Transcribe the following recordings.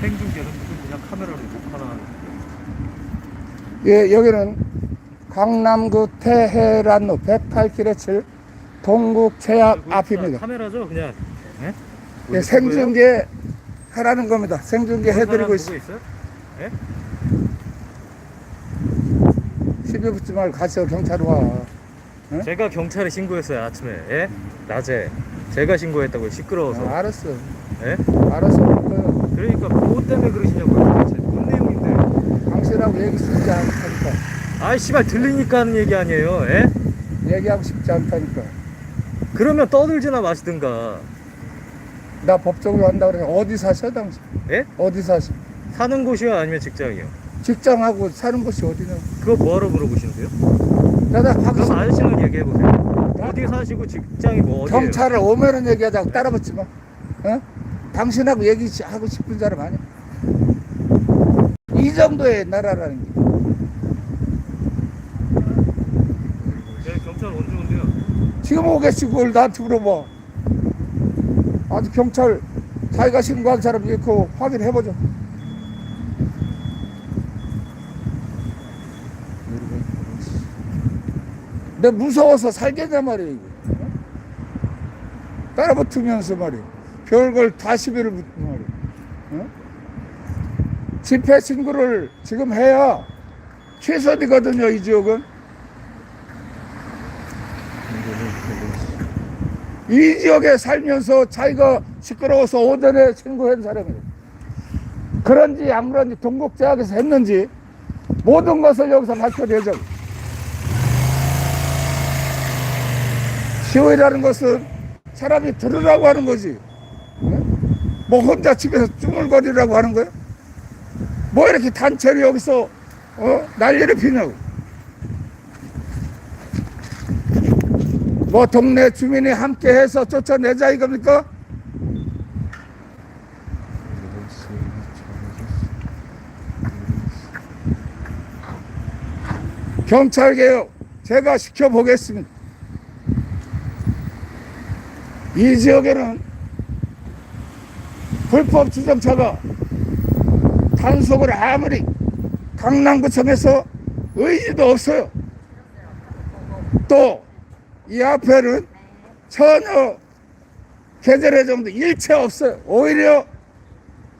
생중계는 무슨 그냥 카메라로 녹화나 예, 여기는 강남구 태해란로 108km 동국 제약 앞입니다. 카메라죠 그냥. 예? 예, 생중계 하라는 겁니다. 생중계 해드리고. 있어요? 예? 시비 붙지 말고 같이 경찰 와. 응? 제가 경찰에 신고했어요 아침에. 예? 낮에. 제가 신고했다고요 시끄러워서. 아, 알았어. 예? 알았어. 그 그러니까 뭐 때문에 그러시냐고요 도대체. 뭔 내용인데. 당신하고 얘기 쉽지 않다니까. 아이 씨발 들리니까 하는 얘기 아니에요. 예? 얘기하고 싶지 않다니까. 그러면 떠들지나 마시든가. 나 법적으로 한다 그래. 어디 사셔 당신? 예? 어디 사셔? 사는 곳이요 아니면 직장이요? 직장하고 사는 곳이 어디냐고. 그거 뭐하러 물어보시는데요? 나나 그럼 박수. 아저씨만 얘기해 보세요. 어디 사시고 직장이 뭐 어디예요? 경찰을 오면은 얘기하자고 따라붙지 마. 어? 당신하고 얘기하고 싶은 사람 아니야. 이 정도의 나라라는 게. 네, 경찰 언제 온대요? 지금 오겠지 그걸 나한테 물어봐. 아주 경찰 자기가 신고한 사람 있고 확인해보죠. 내 무서워서 살겠냐 말이야 이거. 어? 따라붙으면서 말이야. 별걸 다 시비를 붙는 말이야. 어? 집회 신고를 지금 해야 최선이거든요 이 지역은. 이 지역에 살면서 자기가 시끄러워서 오전에 신고한 사람이에요. 그런지 안 그런지 동국제약에서 했는지 모든 것을 여기서 밝혀내자고. 시위라는 것은 사람이 들으라고 하는 거지. 어? 뭐 혼자 집에서 쭈물거리라고 하는 거야? 뭐 이렇게 단체로 여기서 어? 난리를 피냐고. 뭐 동네 주민이 함께 해서 쫓아내자 이겁니까? 경찰 개혁 제가 시켜보겠습니다. 이 지역에는 불법 주정차가 단속을 아무리 강남구청에서 의지도 없어요. 또 이 앞에는 전혀 계절의 정도 일체 없어요. 오히려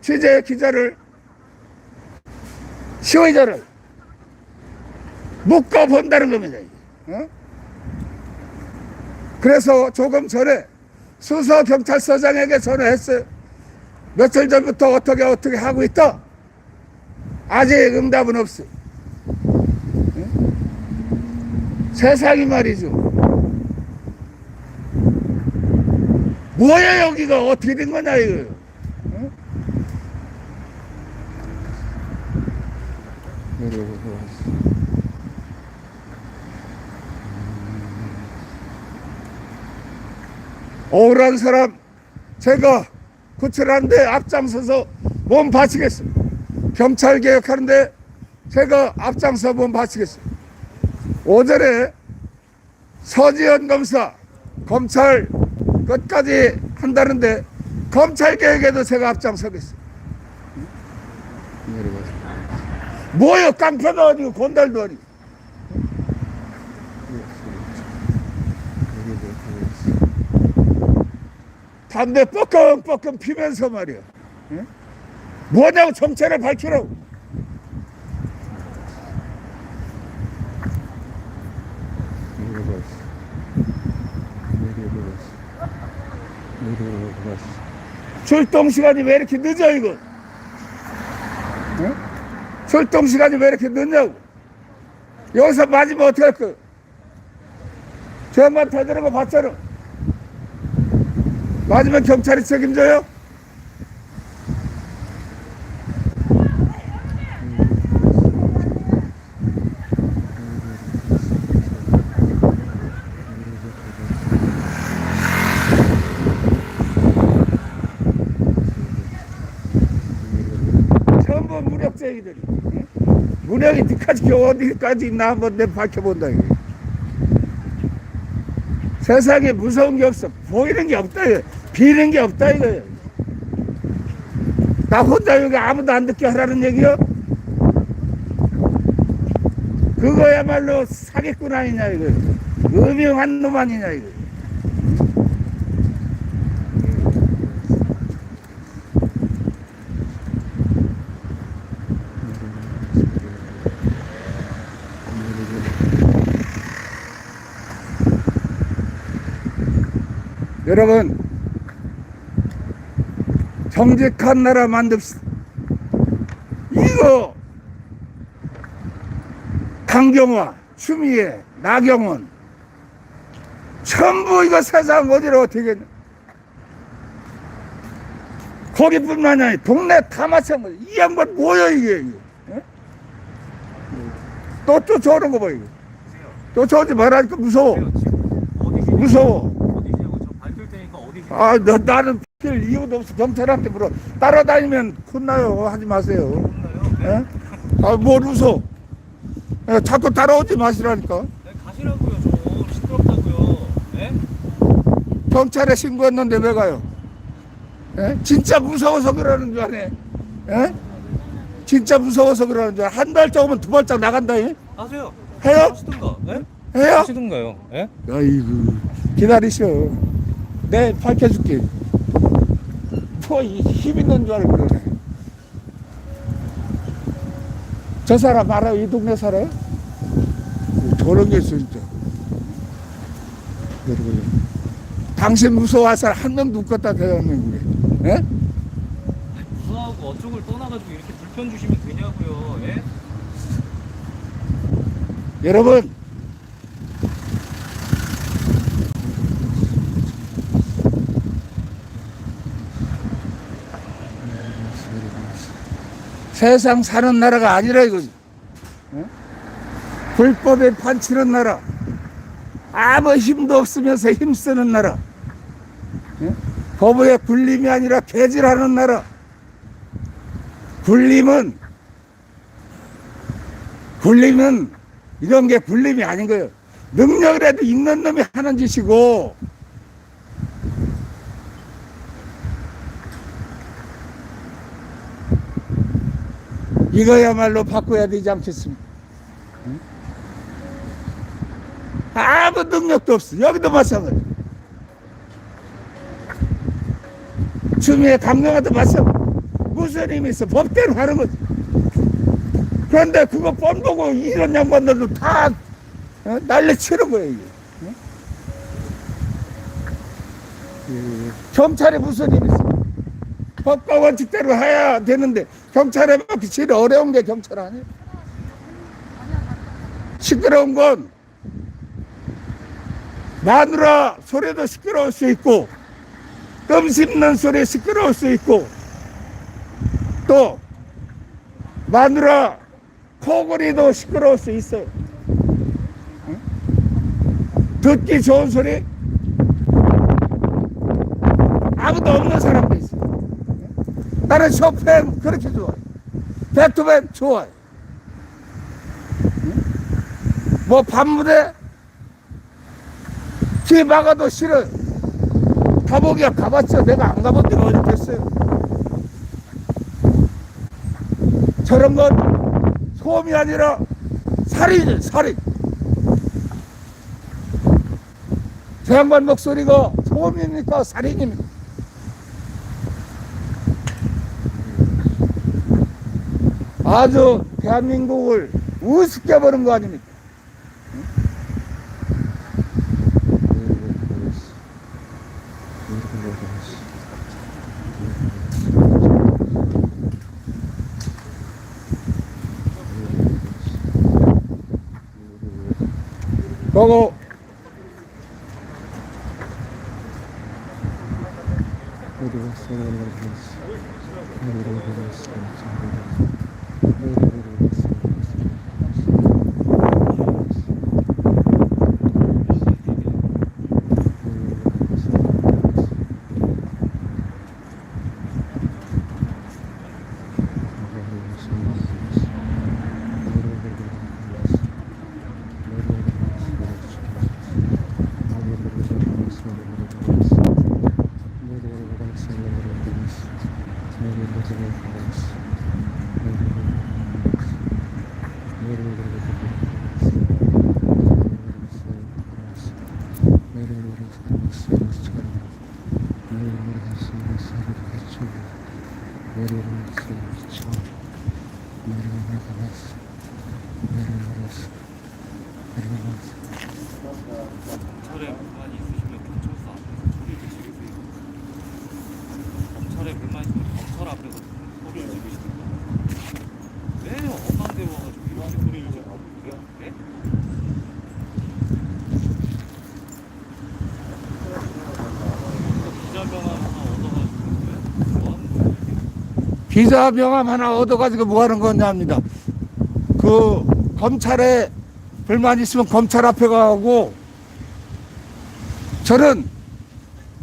취재 기자를 시위자를 묶어 본다는 겁니다. 어? 그래서 조금 전에 수서 경찰서장에게 전화했어요. 며칠 전부터 어떻게 어떻게 하고 있다. 아직 응답은 없어요. 어? 세상이 말이죠. 뭐야 여기가 어떻게 된 거냐 이거. 어? 억울한 사람 제가 구출하는데 앞장서서 몸 바치겠습니다. 경찰 개혁하는데 제가 앞장서 몸 바치겠습니다. 오전에 서지현 검사 검찰 끝까지 한다는데 검찰 개혁에도 제가 앞장서겠습니다. 뭐요 깡패도 아니고 건달도 아니고 담배 뻐끔뻐끔 피면서 말이야. 응? 뭐냐고 정체를 밝히라고. 출동 시간이 왜 이렇게 늦어 이거? 응? 출동 시간이 왜 이렇게 늦냐고. 여기서 맞으면 어떡할 거야? 저 양반 되드는 거 봤잖아 맞으면 경찰이 책임져요? 전부 무력쟁이들이 응? 무력이 어디까지 있나 한번 내 밝혀본다 이게. 세상에 무서운 게 없어. 보이는 게 없다. 이거 비는 게 없다 이거예요. 나 혼자 여기 아무도 안 듣게 하라는 얘기요? 그거야말로 사기꾼 아니냐 이거. 음흉한 놈 아니냐 이거 여러분 정직한 나라 만듭시다 이거 강경화, 추미애, 나경원 전부 이거 세상 어디로 어떻게 거기뿐만 아니라 동네 다 마찬가지 이 양반 뭐야 이게? 예? 또 쫓아오는 거 봐 이거. 쫓아오지 말라니까 무서워. 무서워 아 너, 나는 필 이유도 없어 경찰한테 물어 따라다니면 혼나요 하지 마세요 혼나요? 예? 아 뭘 웃어 예, 자꾸 따라오지 마시라니까 네, 가시라고요 좀 시끄럽다고요. 예? 경찰에 신고했는데 왜 가요? 예? 진짜 무서워서 그러는 줄 아네. 예? 진짜 무서워서 그러는 줄. 한 발짝 오면 두 발짝 나간다. 예? 하세요. 해요? 하시든가. 예? 해요? 하시든가요. 예? 아이고 기다리셔. 내 밝혀줄게. 뭐힘 있는 줄 알고 그러네. 저 사람 알아요? 이 동네 살아요? 저런 게 있어 진짜. 당신 무서워할 한 명도 없겠다 대한민국에. 예? 무서워하고 어쪽을 떠나가지고 이렇게 불편 주시면 되냐고요. 예? 여러분 세상 사는 나라가 아니라 이거지 어? 불법에 판치는 나라 아무 힘도 없으면서 힘쓰는 나라 예? 법의 굴림이 아니라 개질하는 나라 굴림은 굴림은 이런 게 굴림이 아닌 거예요. 능력이라도 있는 놈이 하는 짓이고 이거야말로 바꿔야 되지 않겠습니까? 응? 아무 능력도 없어. 여기도 마찬가지. 추미애 강경화도 마찬가지. 무슨 힘이 있어? 법대로 하는 거지. 그런데 그거 뻔 보고 이런 양반들도 다 어? 난리 치는 거예요. 이게. 어? 경찰이 무슨 일이 있어? 법과 원칙대로 해야 되는데 경찰에 맡기 제일 어려운 게 경찰 아니에요? 시끄러운 건 마누라 소리도 시끄러울 수 있고 껌 씹는 소리 시끄러울 수 있고 또 마누라 코골이도 시끄러울 수 있어요. 응? 듣기 좋은 소리 아무도 없는. 응? 나는 쇼팽 그렇게 좋아요. 베토벤 좋아요. 응? 뭐 밤무대 귀 막아도 싫어요. 가보기야 가봤죠. 내가 안 가본 데가 어디 됐어요. 저런 건 소음이 아니라 살인이에요, 살인. 저 양반 목소리가 소음입니까? 살인입니까? 아주 대한민국을 우습게 보는 거 아닙니까? 그거 Thank you. 검찰에 불만이 있으시면 경찰서 앞에서 소리를 지르세요. 검찰에 불만이 있으면 검찰 앞에서 소리를 지르시든가. 왜 엄한 데 와가지고 이렇게 소리를 지르고 그래요? 네? 기자병 하나 얻어가지고 왜? 뭐 하는 거예요? 기자 명함 하나 얻어가지고 뭐 하는 거냐입니다. 그 검찰에 불만 있으면 검찰 앞에 가고 저는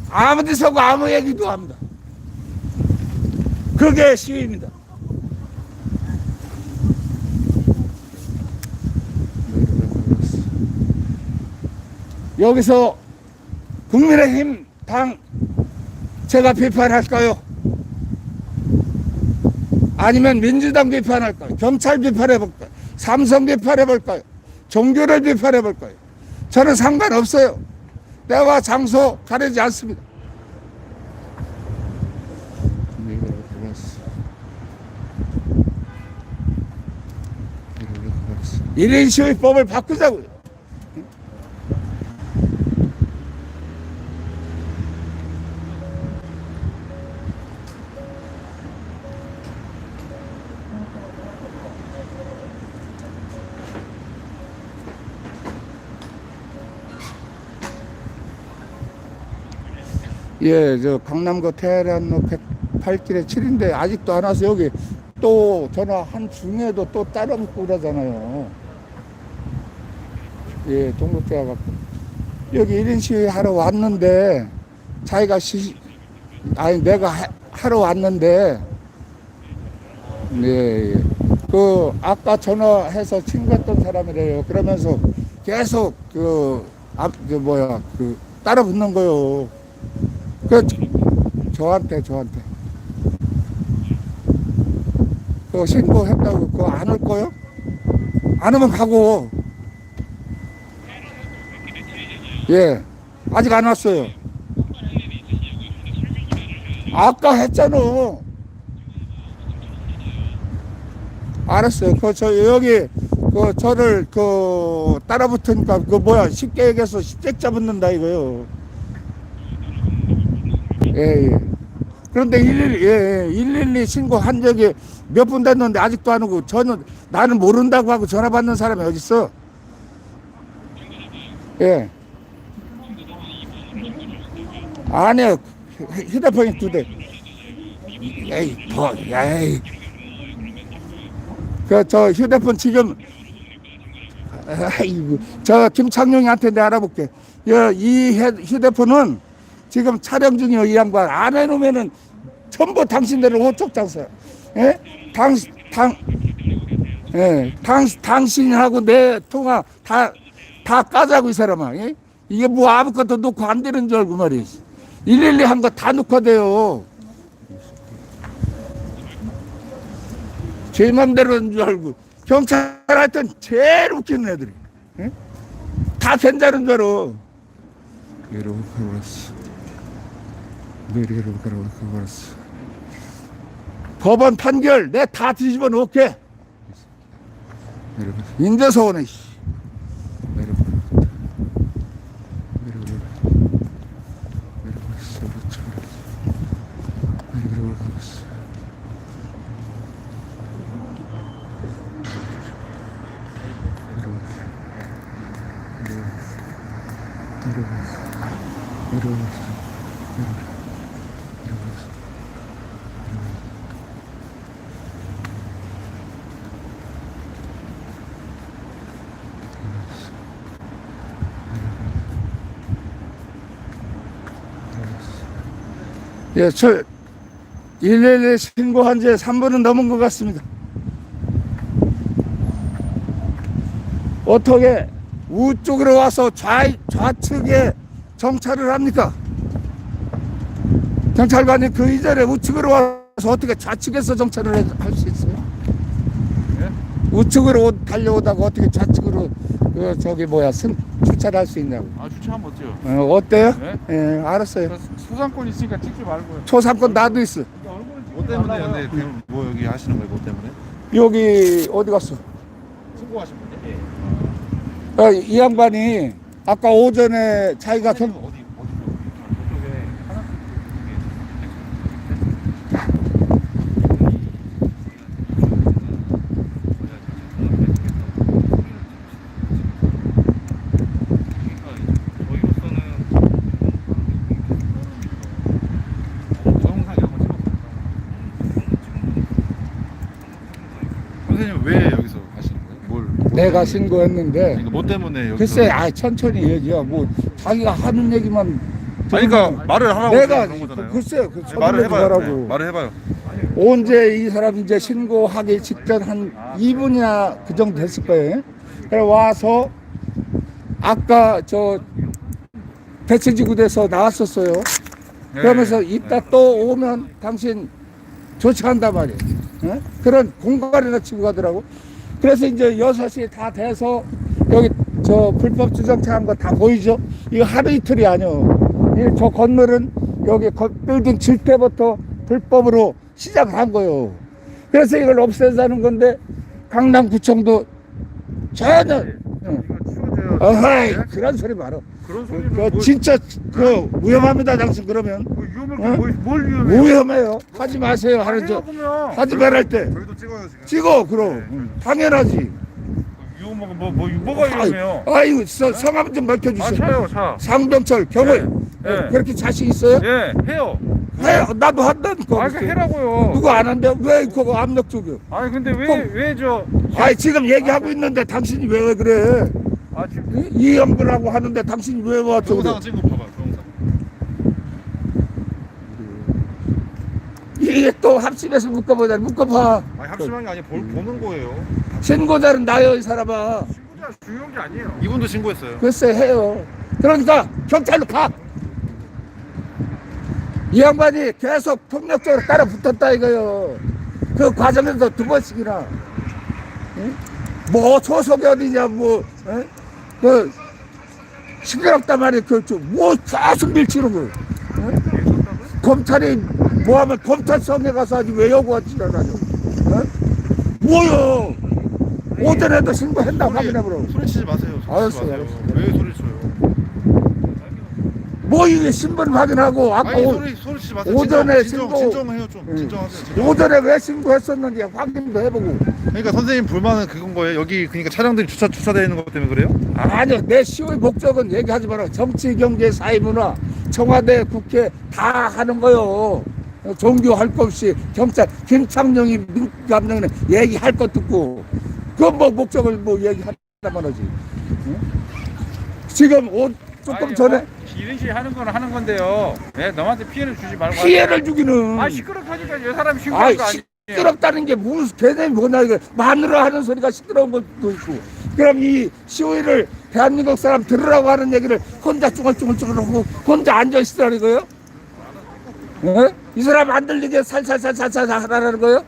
아무 데서 고 아무 얘기도 합니다. 그게 시위입니다. 여기서 국민의힘 당 제가 비판할까요? 아니면 민주당 비판할까요? 경찰 비판해볼까요? 삼성 비판해볼까요? 종교를 비판해볼까요? 저는 상관없어요. 때와 장소 가리지 않습니다. 일인 시위법을 바꾸자고요. 예, 저 강남구 테헤란로 108길에 7인데 아직도 안 와서 여기 또 전화 한 중에도 또 따라 붙고 그러잖아요. 예, 동국대가 갖고 여기 1인 시위 하러 왔는데 자기가 시 아니 내가 하, 하러 왔는데 네, 예. 그 아까 전화해서 친구했던 사람이래요. 그러면서 계속 그 앞, 그 뭐야 그 따라 붙는 거요. 그 저한테 저한테. 그 신고했다고 그거 안 올 거요? 안 오면 가고. 예. 아직 안 왔어요. 아까 했잖아. 알았어요. 그 저 여기 그 저를 그 따라 붙으니까 그 뭐야? 쉽게 얘기해서 십잭 잡는다 이거요 예, 예. 그런데 112, 예, 예. 112 신고한 적이 몇 분 됐는데 아직도 안 오고 저는 나는 모른다고 하고 전화 받는 사람이 어딨어? 예. 아니요. 휴- 휴대폰이 두 대. 에이, 뭐, 에이. 그, 저 휴대폰 지금, 아이고, 저 김창룡이한테 내가 알아볼게. 여, 이 휴- 휴대폰은 지금 촬영 중이요, 이 양반. 안 해놓으면은 전부 당신들을 오쪽 장사. 예? 당, 당, 예, 당, 당신하고 내 통화 다, 다 까자고, 이 사람아. 예? 이게 뭐 아무것도 놓고 안 되는 줄 알고 말이야. 112 한 거다 놓고 돼요. 제 맘대로인 줄 알고. 경찰 하여튼 제일 웃기는 애들이. 예? 다 된다는 줄 알아. 이러고 가버렸어. 법원 판결 내 다 뒤집어 놓게. 인재서원에 예, 저 111 신고한 지 3분은 넘은 것 같습니다. 어떻게 우쪽으로 와서 좌, 좌측에 정찰을 합니까? 경찰관이 그 이전에 우측으로 와서 어떻게 좌측에서 정찰을 할 수 있어요? 예? 우측으로 오- 달려오다가 어떻게 좌측으로 그 저기 뭐야 승, 주차를 할 수 있냐고. 아 주차하면 어때요? 어, 어때요? 네? 예, 알았어요. 저 소상권 있으니까 찍지 말고요. 초상권 나도 있어. 찍뭐 때문에 근데 그- 뭐 여기 하시는 거예요? 뭐 때문에? 여기 어디 갔어? 신고하신 분이? 어, 이 양반이 아까 오전에 자기가 경, 어디 어디로? 저쪽에 하나씩 선생님 왜 여기서 하시는 거예요? 뭘? 내가 신고했는데 그러니까 뭐 때문에 여기서? 글쎄 아 천천히 얘기야 뭐 자기가 하는 얘기만 아니 그러니까 말을 하라고 내가 그런 거잖아요. 글쎄 그 네, 말을 해봐요. 하라고 네, 말을 해봐요. 언제 이 사람 이제 신고하기 직전 한 2분이나 그 정도 됐을 거예요. 그래 와서 아까 저 배치지구대에서 나왔었어요. 네, 그러면서 네. 이따 또 오면 당신 조치한단 말이에요. 어? 그런 공간이나 치고 가더라고. 그래서 이제 6시 다 돼서 여기 저 불법 주정차 한 거 다 보이죠? 이거 하루 이틀이 아니요. 이저 건물은 여기 거- 빌딩 질 때부터 불법으로 시작한 거예요. 그래서 이걸 없애자는 건데 강남구청도 전혀 응. 이거 치워줘야. 어허이 네? 그런 소리 말어. 그런 그, 소리는 그 뭘- 진짜 그 위험합니다 당신 그러면 뭐 위험할 어? 게 뭘, 뭘 위험해? 위험해요. 하지 마세요 하는 저 그러면 하지 말할 때 저희도 찍어요 지금. 찍어 그럼 응, 당연하지. 위험한 거뭐 뭐, 뭐가 위험해요? 아이, 아이고 서- 성함 좀아 밝혀주세요. 차요 차. 상병철 경을 네, 네. 그렇게 자신 있어요? 예 해요. 해 나도 한다니까. 아그 해라고요. 누구 안 한대? 왜 그거 압력 쪽이요? 아니 근데 꼭. 왜왜저 아이 지금 얘기하고 있는데 당신이 왜 그래? 아 지금 이 연구라고 하는데 당신이 왜 와서 그래? 거 봐봐. 이게 또 합심해서 묶어보자 묶어봐. 아니 합심한 게 아니라 볼, 보는 거예요. 신고자는 나요 이 사람아. 신고자 중요한 게 아니에요. 이분도 신고했어요. 글쎄 해요. 그러니까 경찰로 가. 이 양반이 계속 폭력적으로 따라 붙었다 이거요. 그 과정에서 두 번씩이나. 응? 뭐 소속이 어디냐 뭐. 응? 그 시끄럽단 말이야. 그뭐 계속 밀치는 거. 응? 검찰이 뭐 하면 검찰청에 가서 하지 왜 왔지 않아요. 응? 뭐요? 오전에도 신고했나 확인해보라고. 소리 치지 마세요. 소리 알았어요, 마세요. 알았어요. 왜 소리 쳐요? 뭐 이게 신분 확인하고 아까 아니 오, 소리 소리 치지 마세요. 오전에 진정, 신고- 진정, 진정해요 좀. 응. 진정하세요. 진정. 오전에 왜 신고했었는지 확인도 해보고 그러니까 선생님 불만은 그건 거예요. 여기 그러니까 차량들이 주차 주차되어 있는 것 때문에 그래요? 아니요 내 시의 목적은 얘기하지 마라 정치 경제 사회 문화 청와대 국회 다 하는 거요 종교 할 것 없이 경찰 김창룡이 민감령에 얘기할 것도 없고 그건 뭐 목적을 뭐 얘기한단 말이지 응? 지금 오, 조금 전에 어, 이런 식 하는 건 하는 건데요. 왜 너한테 피해를 주지 말고. 피해를 주기는 아 시끄럽다니까 아이 신고한 거 아니에요. 시끄럽다는 게 무슨 개념이 뭐냐 이거 마누라 하는 소리가 시끄러운 것도 있고 그럼 이 시위를 대한민국 사람 들으라고 하는 얘기를 혼자 쭈글쭈글쭈글 하고 혼자 앉아 있으라는 거예요? 어? 이 사람 안 들리게 살살살살살 하라는 거예요?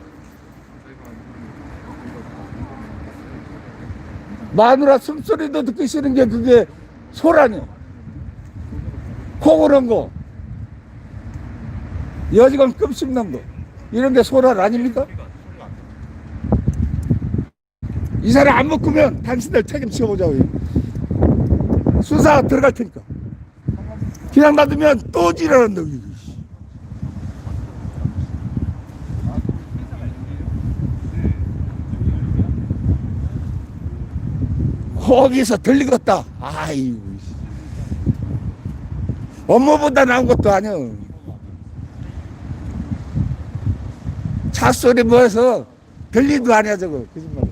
마누라 숨소리도 듣기 싫은 게 그게 소라니 코 고는 거 여직원 급 씹는 거 이런 게 소랄 아닙니까? 이 사람 안 묶으면 당신들 책임 지어보자고요. 수사 들어갈 테니까. 그냥 놔두면 또 지랄한다. 이거. 거기서 들리겠다. 아이고. 업무보다 나은 것도 아니야. 차 소리 뭐해서 별리도 아니야 저거 거짓말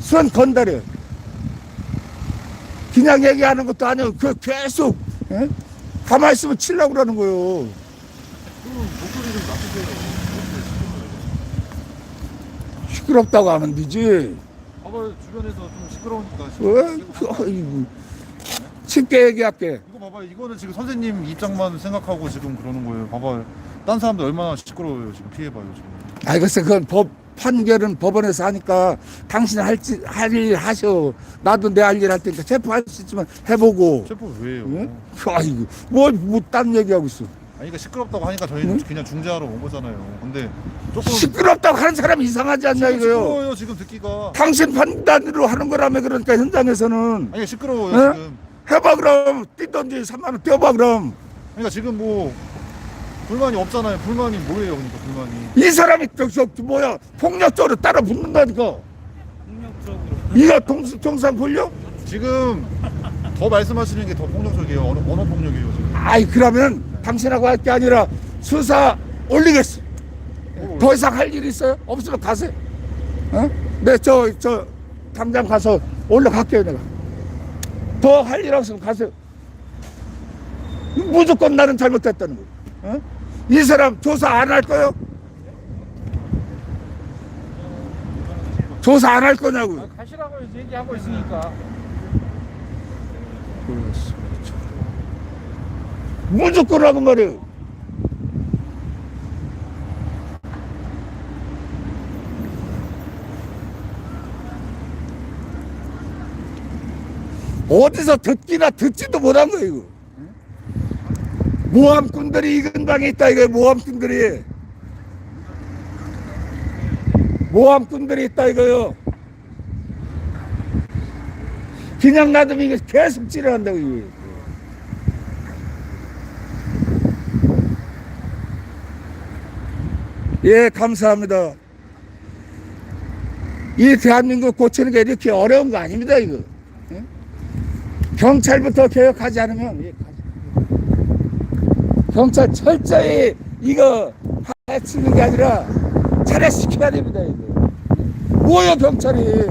손 건드려 그냥 얘기하는 것도 아니고 그 계속 예? 가만히 있으면 치려고 그러는 거요 시끄럽다고 하면 되지 봐봐 주변에서 좀 시끄러우니까. 어, 아이고. 쉽게 얘기할게 이거 봐봐 이거는 지금 선생님 입장만 생각하고 지금 그러는 거예요. 봐봐 딴 사람들 얼마나 시끄러워요 지금 피해봐요 지금. 아 글쎄 그건 법 판결은 법원에서 하니까 당신 할일 하셔 나도 내 할 일 할 테니까 체포할 수 있으면 해보고 체포 왜요? 응? 아이고 뭘뭐딴 얘기하고 있어 아니 그러니까 시끄럽다고 하니까 저희는 그냥 중재하러 온 거잖아요. 근데 조금 시끄럽다고 하는 사람이 이상하지 않냐 이거요. 시끄러워요 지금 듣기가. 당신 판단으로 하는 거라며 그러니까 현장에서는 아니 시끄러워요 어? 지금. 해봐 그럼 뛰던지 3만 원 뛰어봐 그럼 그러니까 지금 뭐 불만이 없잖아요. 불만이 뭐예요, 그러니까 불만이. 이 사람이 저, 저, 저 뭐야 폭력적으로 따라 붙는다니까 폭력적으로 이거 동, 동상 불려? 지금 더 말씀하시는 게 더 폭력적이에요. 언어, 언어 폭력이에요 지금. 아이 그러면 당신하고 할 게 아니라 수사 올리겠어 더 이상 할 일 있어요? 없으면 가세요 어? 네 저 저 당장 가서 올라갈게요 내가 더 할 일 없으면 가세요 무조건 나는 잘못했다는 거 어? 이 사람 조사 안 할 거요? 조사 안 할 거냐고 아, 가시라고 얘기하고 있으니까. 무조건 하고 말이에요 어디서 듣기나 듣지도 못한 거예요 이거 모함꾼들이 이 근방에 있다 이거예요 모함꾼들이 모함꾼들이 있다 이거요 그냥 놔두면 이게 계속 찌르한다고 이거 예, 감사합니다. 이 대한민국 고치는 게 이렇게 어려운 거 아닙니다, 이거. 예? 경찰부터 개혁하지 않으면, 예. 경찰 철저히 이거 해치는 게 아니라 차례시켜야 됩니다, 이거. 뭐야, 경찰이.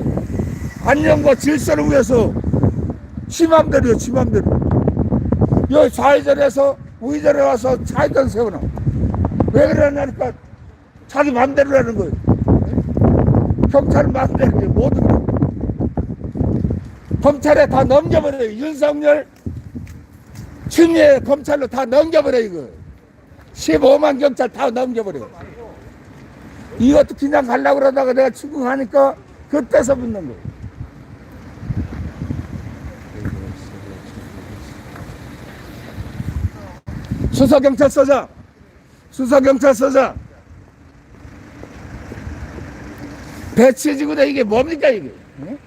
안녕과 질서를 위해서 지맘대로요, 지맘대로. 여기 좌회전해서 우회전에 와서 좌회전 세워놔. 왜 그러냐니까 자기 맘대로 하는 거예요. 경찰 맘대로 모든 거. 검찰에 다 넘겨버려요. 윤석열 추미애 검찰로 다 넘겨버려 이거. 15만 경찰 다 넘겨버려. 이것도 그냥 가려고 그러다가 내가 추궁하니까 그때서 붙는 거예요. 수서경찰서장, 수서경찰서장. 배치지구다 이게 뭡니까 이게? 예?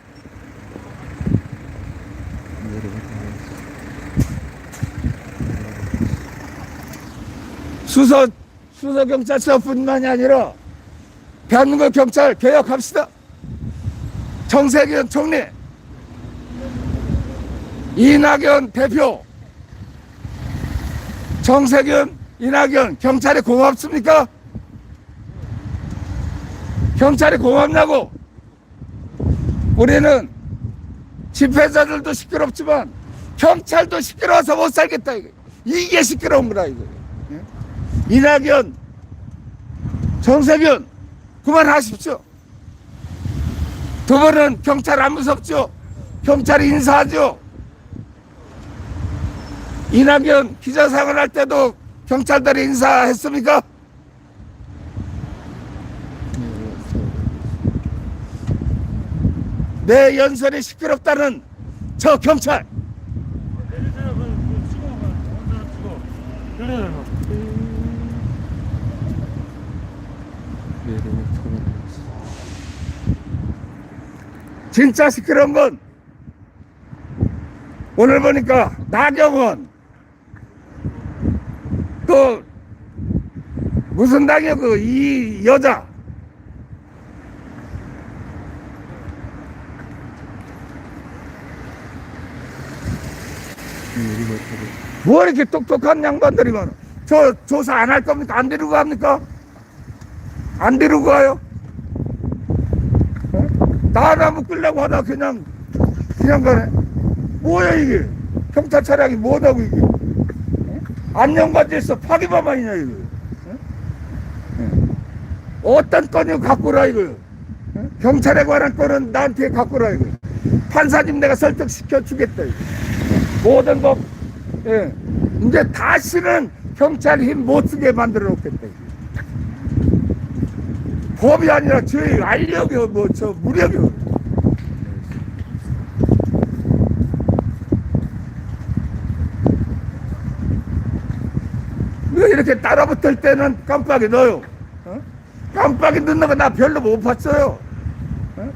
수서 수서 경찰서뿐만이 아니라 대한민국 경찰 개혁합시다. 정세균 총리, 이낙연 대표, 정세균, 이낙연 경찰이 고맙습니까? 경찰이 고맙냐고. 우리는 집회자들도 시끄럽지만 경찰도 시끄러워서 못 살겠다 이거. 이게 시끄러운 거라 이거. 예? 이낙연, 정세균 그만하십시오. 두 분은 경찰 안 무섭죠? 경찰이 인사하죠? 이낙연 기자상을 할 때도 경찰들이 인사했습니까? 내 연설이 시끄럽다는 저 경찰 진짜 시끄러운 건 오늘 보니까 나경원 또 무슨 당이야 그 이 여자. 뭐 이렇게 똑똑한 양반들이 많아? 저 조사 안 할 겁니까? 안 데리고 갑니까? 안 데리고 가요? 어? 나 하나 묶으려고 하다 그냥 그냥 가네 뭐야 이게 경찰 차량이 뭐냐고 이게 어? 안녕관제에서 파기바만이냐 이거 어? 어. 어떤 건이 갖고 라 이거 어? 경찰에 관한 건은 나한테 갖고 라 이거 판사님 내가 설득시켜 주겠다 이거. 모든 법 예. 이제 다시는 경찰 힘 못 쓰게 만들어 놓겠다 이거. 법이 아니라 저희 알력이요 뭐저 무력이요 왜 이렇게 따라붙을 때는 깜빡이 넣어요. 어? 깜빡이 넣는 거 나 별로 못 봤어요. 어?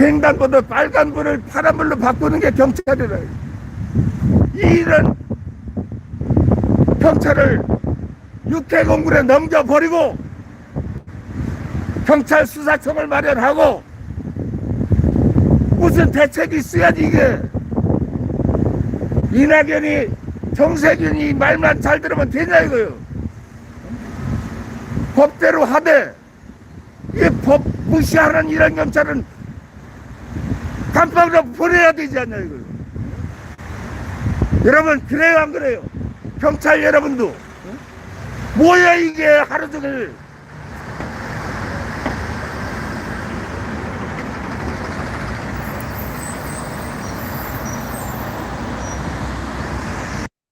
횡단보도 빨간불을 파란불로 바꾸는 게 경찰이라. 이런 경찰을 육해공군에 넘겨버리고 경찰 수사청을 마련하고 무슨 대책이 있어야지 이게. 이낙연이 정세균이 말만 잘 들으면 되냐 이거요. 법대로 하되 이 법 무시하는 이런 경찰은 깜빡으로 보내야 되지 않냐 이거. 여러분 그래요 안 그래요? 경찰 여러분도. 뭐야 이게 하루 종일